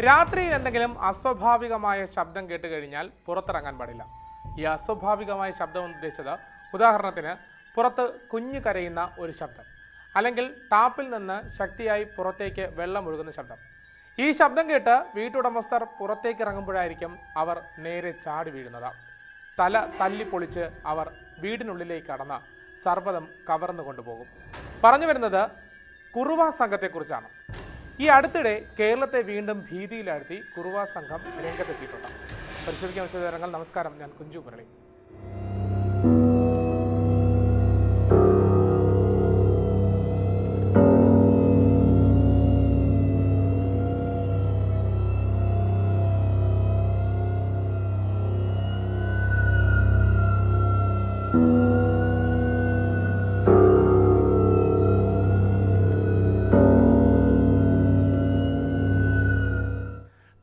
രാത്രിയിൽ എന്തെങ്കിലും അസ്വാഭാവികമായ ശബ്ദം കേട്ട് കഴിഞ്ഞാൽ പുറത്തിറങ്ങാൻ പാടില്ല. ഈ അസ്വാഭാവികമായ ശബ്ദം ഉദ്ദേശിച്ചത് ഉദാഹരണത്തിന് പുറത്ത് കുഞ്ഞു കരയുന്ന ഒരു ശബ്ദം അല്ലെങ്കിൽ ടാപ്പിൽ നിന്ന് ശക്തിയായി പുറത്തേക്ക് വെള്ളം ഒഴുകുന്ന ശബ്ദം. ഈ ശബ്ദം കേട്ട് വീട്ടുടമസ്ഥർ പുറത്തേക്ക് ഇറങ്ങുമ്പോഴായിരിക്കും അവർ നേരെ ചാടി വീഴുന്നത്. തല തല്ലി പൊളിച്ച് അവർ വീടിനുള്ളിലേക്ക് കടന്ന് സർവതം കവർന്നു കൊണ്ടുപോകും. പറഞ്ഞു വരുന്നത് കുറുവ സംഘത്തെക്കുറിച്ചാണ്. ഈ അടുത്തിടെ കേരളത്തെ വീണ്ടും ഭീതിയിലാഴ്ത്തി കുറുവ സംഘം രംഗത്തെത്തിയിട്ടുണ്ട്. പരിശോധിക്കാൻ വിശദവിവരങ്ങൾ നമസ്കാരം. ഞാൻ കുഞ്ചു മുരളി.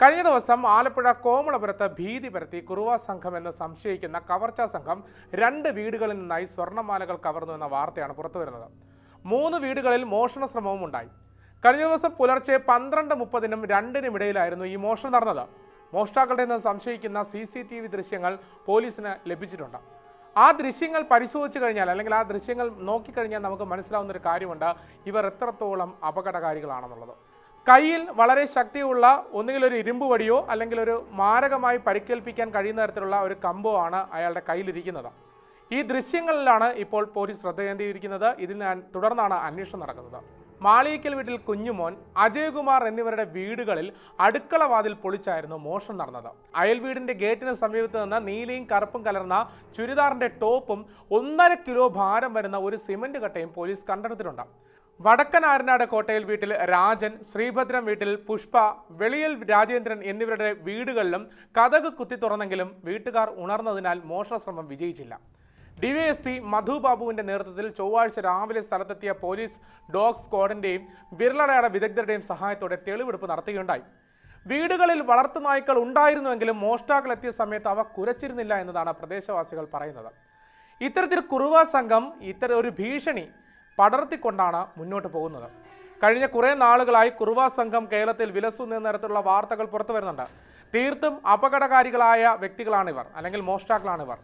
കഴിഞ്ഞ ദിവസം ആലപ്പുഴ കോമളപുരത്ത് ഭീതി പരത്തി കുറുവ സംഘം എന്ന് സംശയിക്കുന്ന കവർച്ചാ സംഘം രണ്ട് വീടുകളിൽ നിന്നായി സ്വർണമാലകൾ കവർന്നു എന്ന വാർത്തയാണ് പുറത്തുവരുന്നത്. മൂന്ന് വീടുകളിൽ മോഷണ ശ്രമവും ഉണ്ടായി. കഴിഞ്ഞ ദിവസം പുലർച്ചെ പന്ത്രണ്ട് മുപ്പതിനും രണ്ടിനും ഇടയിലായിരുന്നു ഈ മോഷണം നടന്നത്. മോഷ്ടാക്കളുടെ നിന്ന് സംശയിക്കുന്ന സി സി ടി വി ദൃശ്യങ്ങൾ പോലീസിന് ലഭിച്ചിട്ടുണ്ട്. ആ ദൃശ്യങ്ങൾ പരിശോധിച്ചു കഴിഞ്ഞാൽ അല്ലെങ്കിൽ ആ ദൃശ്യങ്ങൾ നോക്കിക്കഴിഞ്ഞാൽ നമുക്ക് മനസ്സിലാവുന്ന ഒരു കാര്യമുണ്ട്. ഇവർ എത്രത്തോളം അപകടകാരികളാണെന്നുള്ളത്. കയ്യിൽ വളരെ ശക്തിയുള്ള ഒന്നുകിൽ ഒരു ഇരുമ്പ് വടിയോ അല്ലെങ്കിൽ ഒരു മാരകമായി പരിക്കേൽപ്പിക്കാൻ കഴിയുന്ന തരത്തിലുള്ള ഒരു കമ്പോ ആണ് അയാളുടെ കയ്യിലിരിക്കുന്നത്. ഈ ദൃശ്യങ്ങളിലാണ് ഇപ്പോൾ പോലീസ് ശ്രദ്ധ കേന്ദ്രീകരിക്കുന്നത്. ഇതിൽ തുടർന്നാണ് അന്വേഷണം നടക്കുന്നത്. മാളിയക്കൽ വീട്ടിൽ കുഞ്ഞുമോൻ അജയകുമാർ എന്നിവരുടെ വീടുകളിൽ അടുക്കള വാതിൽ പൊളിച്ചായിരുന്നു മോഷണം നടന്നത്. അയൽ വീടിന്റെ ഗേറ്റിന് സമീപത്ത് നിന്ന് നീലയും കറുപ്പും കലർന്ന ചുരിദാറിന്റെ ടോപ്പും ഒന്നര കിലോ ഭാരം വരുന്ന ഒരു സിമന്റ് കട്ടയും പോലീസ് കണ്ടെടുത്തിട്ടുണ്ട്. വടക്കൻ ആരനാട് കോട്ടയിൽ വീട്ടിൽ രാജൻ ശ്രീഭദ്രം വീട്ടിൽ പുഷ്പ വെളിയൽ രാജേന്ദ്രൻ എന്നിവരുടെ വീടുകളിലും കഥക് കുത്തി തുറന്നെങ്കിലും വീട്ടുകാർ ഉണർന്നതിനാൽ മോഷണശ്രമം വിജയിച്ചില്ല. ഡിവൈഎസ്പി മധു ബാബുവിന്റെ നേതൃത്വത്തിൽ ചൊവ്വാഴ്ച രാവിലെ സ്ഥലത്തെത്തിയ പോലീസ് ഡോഗ് സ്ക്വാഡിന്റെയും വിരലടയാള വിദഗ്ധരുടെയും സഹായത്തോടെ തെളിവെടുപ്പ് നടത്തുകയുണ്ടായി. വീടുകളിൽ വളർത്തുനായ്ക്കൾ ഉണ്ടായിരുന്നുവെങ്കിലും മോഷ്ടാക്കൾ എത്തിയ സമയത്ത് അവ കുരച്ചിരുന്നില്ല എന്നതാണ് പ്രദേശവാസികൾ പറയുന്നത്. ഇത്തരത്തിൽ കുറുവ സംഘം ഇത്തരം ഒരു ഭീഷണി പടർത്തിക്കൊണ്ടാണ് മുന്നോട്ട് പോകുന്നത്. കഴിഞ്ഞ കുറേ നാളുകളായി കുറുവ സംഘം കേരളത്തിൽ വിലസുന്ന തരത്തിലുള്ള വാർത്തകൾ പുറത്തു വരുന്നുണ്ട്. തീർത്തും അപകടകാരികളായ വ്യക്തികളാണിവർ അല്ലെങ്കിൽ മോഷ്ടാക്കളാണിവർ.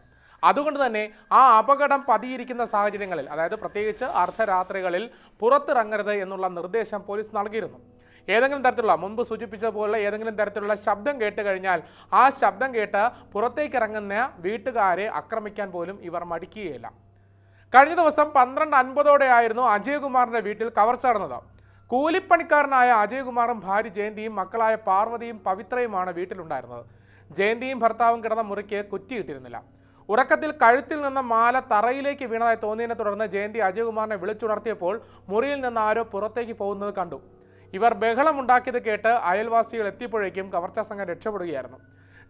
അതുകൊണ്ട് തന്നെ ആ അപകടം പതിയിരിക്കുന്ന സാഹചര്യങ്ങളിൽ അതായത് പ്രത്യേകിച്ച് അർദ്ധരാത്രികളിൽ പുറത്തിറങ്ങരുത് എന്നുള്ള നിർദ്ദേശം പോലീസ് നൽകിയിരുന്നു. ഏതെങ്കിലും തരത്തിലുള്ള മുൻപ് സൂചിപ്പിച്ച പോലുള്ള ഏതെങ്കിലും തരത്തിലുള്ള ശബ്ദം കേട്ട് കഴിഞ്ഞാൽ ആ ശബ്ദം കേട്ട് പുറത്തേക്ക് ഇറങ്ങുന്ന വീട്ടുകാരെ ആക്രമിക്കാൻ പോലും ഇവർ മടിക്കുകയില്ല. കഴിഞ്ഞ ദിവസം പന്ത്രണ്ട് അൻപതോടെയായിരുന്നു അജയകുമാറിന്റെ വീട്ടിൽ കവർച്ച നടന്നത്. കൂലിപ്പണിക്കാരനായ അജയകുമാറും ഭാര്യ ജയന്തിയും മക്കളായ പാർവതിയും പവിത്രയുമാണ് വീട്ടിലുണ്ടായിരുന്നത്. ജയന്തിയും ഭർത്താവും കിടന്ന മുറിക്ക് കുറ്റിയിട്ടിരുന്നില്ല ഉറക്കത്തിൽ കഴുത്തിൽ നിന്ന് മാല തറയിലേക്ക് വീണതായി തോന്നിയതിനെ തുടർന്ന് ജയന്തി അജയകുമാറിനെ വിളിച്ചുണർത്തിയപ്പോൾ മുറിയിൽ നിന്ന് ആരോ പുറത്തേക്ക് പോകുന്നത് കണ്ടു. ഇവർ ബഹളമുണ്ടാക്കിയത് കേട്ട് അയൽവാസികൾ എത്തിയപ്പോഴേക്കും കവർച്ചാ സംഘം രക്ഷപ്പെടുകയായിരുന്നു.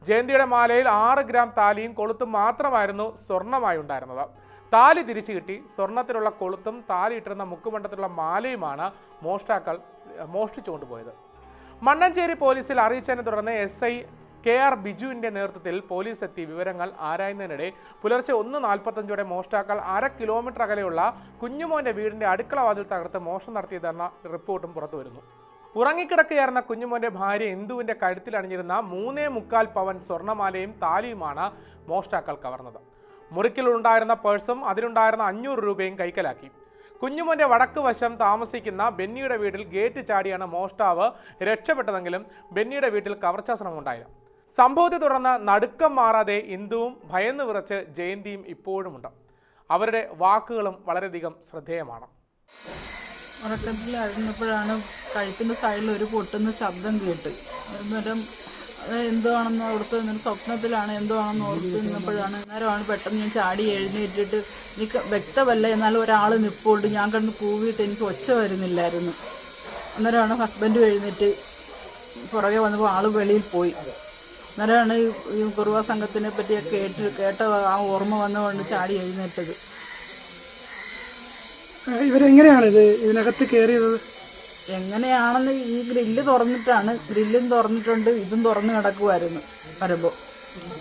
ജയന്തിയുടെ മാലയിൽ ആറ് ഗ്രാം താലിയും കൊളുത്തും മാത്രമായിരുന്നു സ്വർണമായി ഉണ്ടായിരുന്നത്. താലി തിരിച്ചു കിട്ടി. സ്വർണത്തിലുള്ള കൊളുത്തും താലി ഇട്ടിരുന്ന മുക്കുമണ്ഡത്തിലുള്ള മാലയുമാണ് മോഷ്ടാക്കൾ മോഷ്ടിച്ചുകൊണ്ട് പോയത് മണ്ണഞ്ചേരി പോലീസിൽ അറിയിച്ചതിനെ തുടർന്ന് എസ് ഐ കെ ആർ ബിജുവിന്റെ നേതൃത്വത്തിൽ പോലീസ് എത്തി വിവരങ്ങൾ ആരായുന്നതിനിടെ പുലർച്ചെ ഒന്ന് നാൽപ്പത്തഞ്ചോടെ മോഷ്ടാക്കൾ അര കിലോമീറ്റർ അകലെയുള്ള കുഞ്ഞുമോന്റെ വീടിന്റെ അടുക്കള വാതിൽ തകർത്ത് മോഷണം നടത്തിയതെന്ന റിപ്പോർട്ടും പുറത്തു വരുന്നു. ഉറങ്ങിക്കിടക്കുകയായിരുന്ന കുഞ്ഞുമോന്റെ ഭാര്യ ഇന്ദുവിന്റെ കഴുത്തിൽ അണിഞ്ഞിരുന്ന മൂന്നേ മുക്കാൽ പവൻ സ്വർണമാലയും താലിയുമാണ് മോഷ്ടാക്കൾ കവർന്നത്. മുറിക്കിലുണ്ടായിരുന്ന പേഴ്സും അതിലുണ്ടായിരുന്ന അഞ്ഞൂറ് രൂപയും കൈക്കലാക്കി. കുഞ്ഞുമോന്റെ വടക്ക് വശം താമസിക്കുന്ന ബെന്നിയുടെ വീട്ടിൽ ഗേറ്റ് ചാടിയാണ് മോഷ്ടാവ് രക്ഷപ്പെട്ടതെങ്കിലും ബെന്നിയുടെ വീട്ടിൽ കവർച്ചാ ശ്രമം ഉണ്ടായില്ല സംഭവത്തെ തുടർന്ന് നടുക്കം മാറാതെ ഇന്ദുവും ഭയന്ന് വിറച്ച് ജയന്തിയും ഇപ്പോഴുമുണ്ട്. അവരുടെ വാക്കുകളും വളരെയധികം ശ്രദ്ധേയമാണ്. ഉറക്കത്തിലായിരുന്നപ്പോഴാണ് കഴുത്തിന്റെ സൈഡിൽ ഒരു പൊട്ടുന്ന ശബ്ദം കേട്ട്. അന്നേരം എന്താണെന്ന് ഓർത്ത് നിന്ന് സ്വപ്നത്തിലാണ് എന്തോ ആണെന്ന് ഓർത്ത് നിന്നപ്പോഴാണ് അന്നേരമാണ് പെട്ടെന്ന് ഞാൻ ചാടി എഴുന്നേറ്റിട്ട് എനിക്ക് വ്യക്തമല്ല എന്നാലും ഒരാൾ നിപ്പോണ്ട്. ഞാൻ കണ്ട് കൂവിയിട്ട് എനിക്ക് ഒച്ച വരുന്നില്ലായിരുന്നു. അന്നേരമാണ് ഹസ്ബൻഡ് എഴുന്നേറ്റ് പുറകെ വന്നപ്പോൾ ആൾ വെളിയിൽ പോയി. അന്നേരമാണ് ഈ കുറുവ സംഘത്തിനെ പറ്റിയൊക്കെ കേട്ട് കേട്ട ആ ഓർമ്മ വന്നുകൊണ്ട് ചാടി എഴുന്നേറ്റത്. ഇവരെങ്ങനെയാണ് ഇത് ഇതിനകത്ത് കയറിയത് എങ്ങനെയാണെന്ന് ഈ ഗ്രില്ല് തുറന്നിട്ടാണ് ഗ്രില്ലും തുറന്നിട്ടുണ്ട് ഇതും തുറന്നു കിടക്കുമായിരുന്നു വരുമ്പോ.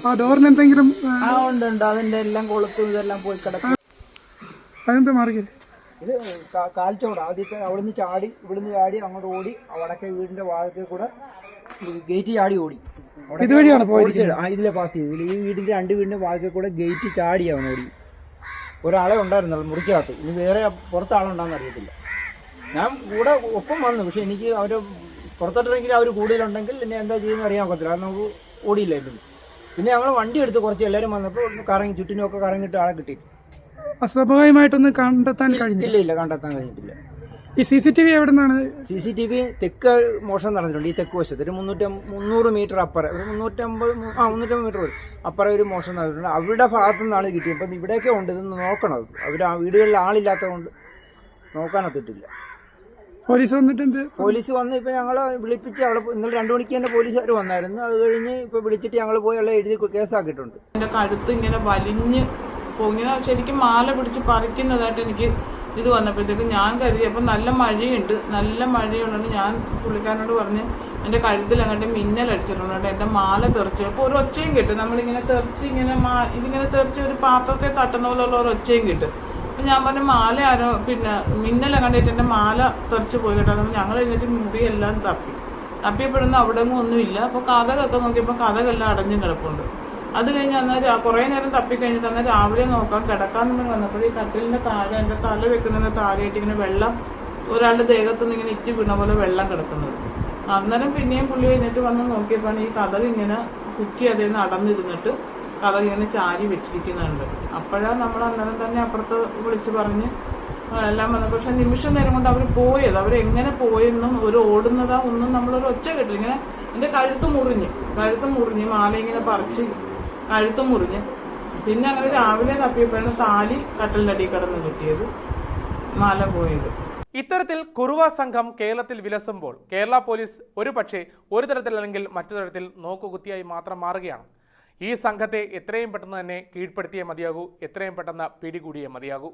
ആ ഡോറിന് എന്തെങ്കിലും ആ ഉണ്ട് ഉണ്ട്. അതിന്റെ എല്ലാം കൊളുത്തും ഇതെല്ലാം പോയി കിടക്കും. അതെന്താ ഇത് കാൽച്ചോട് ആദ്യത്തെ അവിടുന്ന് ചാടി ഇവിടുന്ന് ചാടി അങ്ങോട്ട് ഓടി വടക്കേ വീടിന്റെ വാതിൽ കൂടെ ഗേറ്റ് ചാടി ഓടി. ഇതുവഴിയാണോ? ഇതിലെ പാസ് ചെയ്തു. ഇതിൽ ഈ വീടിന്റെ രണ്ട് വീടിന്റെ വാതിൽ കൂടെ ഗേറ്റ് ചാടി അവൻ ഓടി. ഒരാളെ ഉണ്ടായിരുന്നുള്ളൂ മുറിക്കകത്ത്. ഇനി വേറെ പുറത്ത് ആളുണ്ടാന്ന് അറിയത്തില്ല. ഞാൻ കൂടെ ഒപ്പം വന്നു. പക്ഷെ എനിക്ക് അവർ പുറത്തോട്ടെങ്കിൽ അവർ കൂടുതലുണ്ടെങ്കിൽ പിന്നെ എന്താ ചെയ്യുന്ന അറിയാൻ ഒക്കത്തില്ല. കാരണം നമുക്ക് ഓടിയില്ലായിരുന്നു. പിന്നെ ഞങ്ങൾ വണ്ടി എടുത്ത് കുറച്ച് എല്ലാവരും വന്നപ്പോൾ കറങ്ങി ചുറ്റിനൊക്കെ കറങ്ങിയിട്ട് ആളെ കിട്ടി. അസ്വാഭാവികമായിട്ടൊന്നും കണ്ടെത്താൻ കഴിഞ്ഞില്ല? ഇല്ല കണ്ടെത്താൻ കഴിഞ്ഞിട്ടില്ല. ഈ സി സി ടി വി എവിടെ നിന്നാണ് സി സി ടി വി തെക്ക് മോഷണം നടന്നിട്ടുണ്ട്. ഈ തെക്ക് വശത്ത് ഒരു മുന്നൂറ്റി മുന്നൂറ് മീറ്റർ അപ്പുറം ഒരു മുന്നൂറ്റമ്പത് ആ മുന്നൂറ്റമ്പത് മീറ്റർ വരും. അപ്പുറം ഒരു മോഷണം നടന്നിട്ടുണ്ട്. അവരുടെ ഭാഗത്തു നിന്നാണ് കിട്ടിയത്. അപ്പം ഇവിടെയൊക്കെ ഉണ്ട്. ഇതൊന്ന് നോക്കണം. അവർ ആ വീടുകളിൽ ആളില്ലാത്തത് കൊണ്ട് നോക്കാനൊത്തിട്ടില്ല പോലീസ് വന്നിട്ട് എന്ത് പോലീസ് വന്ന് ഇപ്പൊ ഞങ്ങളെ വിളിപ്പിച്ച് അവിടെ ഇന്നലെ രണ്ടു മണിക്ക് തന്നെ പോലീസുകാർ വന്നായിരുന്നു. അത് കഴിഞ്ഞ് ഇപ്പൊ വിളിച്ചിട്ട് ഞങ്ങൾ പോയി അവളെ എഴുതി കേസാക്കിയിട്ടുണ്ട്. എന്റെ കഴുത്ത് ഇങ്ങനെ വലിഞ്ഞ് ഇങ്ങനെ ശരിക്കും മാല പിടിച്ച് പറിക്കുന്നതായിട്ട് എനിക്ക് ഇത് വന്നപ്പോഴത്തേക്ക് ഞാൻ കരുതി അപ്പം നല്ല മഴയുണ്ട് നല്ല മഴയുണ്ടെന്ന് ഞാൻ പുള്ളിക്കാരനോട് പറഞ്ഞ് എന്റെ കഴുത്തിൽ അങ്ങോട്ട് മിന്നൽ അടിച്ചിട്ടുണ്ട് എന്റെ മാല തെറിച്ച്. അപ്പോൾ ഒരു ഒച്ചയും കിട്ടും. നമ്മളിങ്ങനെ തെറിച്ച് ഇങ്ങനെ മാ ഇതിങ്ങനെ തെറിച്ച് ഒരു പാത്രത്തെ തട്ടുന്ന പോലെയുള്ള ഒരു ഒച്ചയും കിട്ടും. അപ്പം ഞാൻ പറഞ്ഞ മാല ആരോ പിന്നെ മിന്നലെ കണ്ടിട്ട് എന്റെ മാല തെറിച്ച് പോയി കേട്ടോ. ഞങ്ങൾ എഴുന്നേറ്റ് മുറിയെല്ലാം തപ്പി. തപ്പിയപ്പോഴൊന്നും അവിടെ ഒന്നും ഒന്നുമില്ല. അപ്പോൾ കഥകൊക്കെ നോക്കിയപ്പോൾ കഥകെല്ലാം അടഞ്ഞു കിടപ്പുണ്ട്. അത് കഴിഞ്ഞ് അന്നേരം കുറേ നേരം തപ്പിക്കഴിഞ്ഞിട്ട് അന്നേരം രാവിലെ നോക്കാം കിടക്കാൻ വന്നപ്പോൾ ഈ കട്ടിലിന്റെ താഴെ എന്റെ തല വെക്കുന്നതിന്റെ താഴെയായിട്ട് ഇങ്ങനെ വെള്ളം ഒരാളുടെ ദേഹത്ത് നിന്ന് ഇങ്ങനെ ഇറ്റ് വീണ പോലെ വെള്ളം കിടക്കുന്നത്. അന്നേരം പിന്നെയും പുള്ളി കഴിഞ്ഞിട്ട് വന്ന് നോക്കിയപ്പോൾ ഈ കഥ ഇങ്ങനെ കുറ്റി അതിൽ നിന്ന് അടന്നിരുന്നിട്ട് കഥ ഇങ്ങനെ ചാരി വെച്ചിരിക്കുന്നുണ്ട്. അപ്പോഴാണ് നമ്മൾ അന്നേരം തന്നെ അപ്പുറത്ത് വിളിച്ചു പറഞ്ഞ് എല്ലാം വന്നു. പക്ഷെ നിമിഷ നേരം കൊണ്ട് അവർ പോയത് അവർ എങ്ങനെ പോയെന്നും ഒരു ഓടുന്നതാ ഒന്നും നമ്മളൊരു ഒച്ച കേട്ടില്ല. ഇങ്ങനെ എന്റെ കഴുത്ത് മുറിഞ്ഞ് കഴുത്ത് മുറിഞ്ഞ് മാല ഇങ്ങനെ പറിച്ച് കഴുത്ത് മുറിഞ്ഞ്. പിന്നെ അങ്ങനെ രാവിലെ തപ്പിയപ്പോഴാണ് താലി കട്ടലിനടി കിടന്ന് കിട്ടിയത് മാല പോയത്. ഇത്തരത്തിൽ കുറുവ സംഘം കേരളത്തിൽ വിലസുമ്പോൾ കേരള പോലീസ് ഒരു പക്ഷേ ഒരു തരത്തിൽ അല്ലെങ്കിൽ മറ്റു തരത്തിൽ നോക്കുകുത്തിയായി മാത്രം മാറുകയാണ്. ഈ സംഘത്തെ എത്രയും പെട്ടെന്ന് തന്നെ കീഴ്പ്പെടുത്തിയേ മതിയാകൂ. എത്രയും പെട്ടെന്ന് പിടികൂടിയേ മതിയാകൂ.